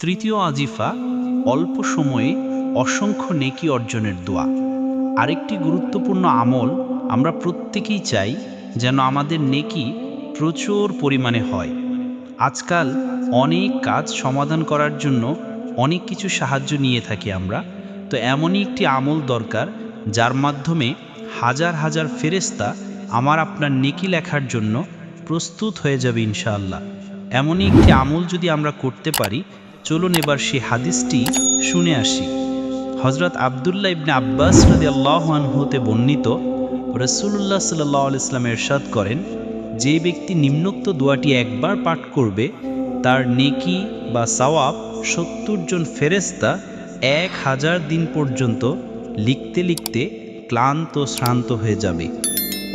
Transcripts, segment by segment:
তৃতীয় আজিফা অল্প সময়ে অসংখ্য নেকি অর্জনের দোয়া। আরেকটি গুরুত্বপূর্ণ আমল আমরা প্রত্যেকেই চাই যেন আমাদের নেকি প্রচুর পরিমাণে হয়। আজকাল অনেক কাজ সমাধান করার জন্য অনেক কিছু সাহায্য নিয়ে থাকি আমরা। তো এমনই একটি আমল দরকার যার মাধ্যমে হাজার হাজার ফেরেস্তা আমার আপনার নেকি লেখার জন্য প্রস্তুত হয়ে যাবে ইনশাআল্লাহ। এমনই একটি আমল যদি আমরা করতে পারি চলুন এবার সেই হাদিসটি শুনে আসি। হজরত আবদুল্লাহ ইবনে আব্বাস রাদি হতে বর্ণিত রসুল্লাহ সাল্লাহ ইসলাম এরশাদ করেন, যে ব্যক্তি নিম্নোক্ত দোয়াটি একবার পাঠ করবে, তার নেকি বা সওয়াব সত্তর জন ফেরেস্তা এক হাজার দিন পর্যন্ত লিখতে লিখতে ক্লান্ত, শ্রান্ত হয়ে যাবে।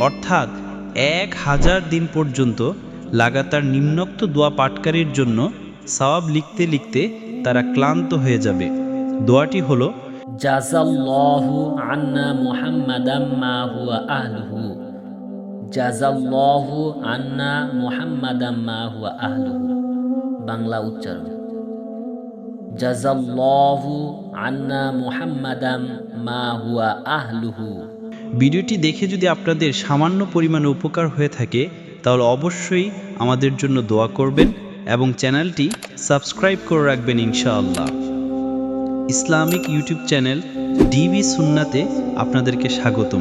অর্থাৎ এক হাজার দিন পর্যন্ত লাগাতার নিম্নোক্ত দোয়া পাটকারীর জন্য সওয়াব লিখতে লিখতে তারা ক্লান্ত হয়ে যাবে। দোয়াটি হলো জাজাল্লাহু আন্না মুহাম্মাদাম মা হুয়া আহলুহু। জাজাল্লাহু আন্না মুহাম্মাদাম মা হুয়া আহলুহু। বাংলা উচ্চারণ। জাজাল্লাহু আন্না মুহাম্মাদাম মা হুয়া আহলুহু। ভিডিওটি দেখে যদি আপনাদের সামান্য পরিমাণে উপকার হয়ে থাকে তাহলে অবশ্যই আমাদের জন্য দোয়া করবেন। এবং চ্যানেলটি সাবস্ক্রাইব করে রাখবেন ইনশাআল্লাহ। ইসলামিক ইউটিউব চ্যানেল ডিবি সুন্নাতে আপনাদেরকে স্বাগতম।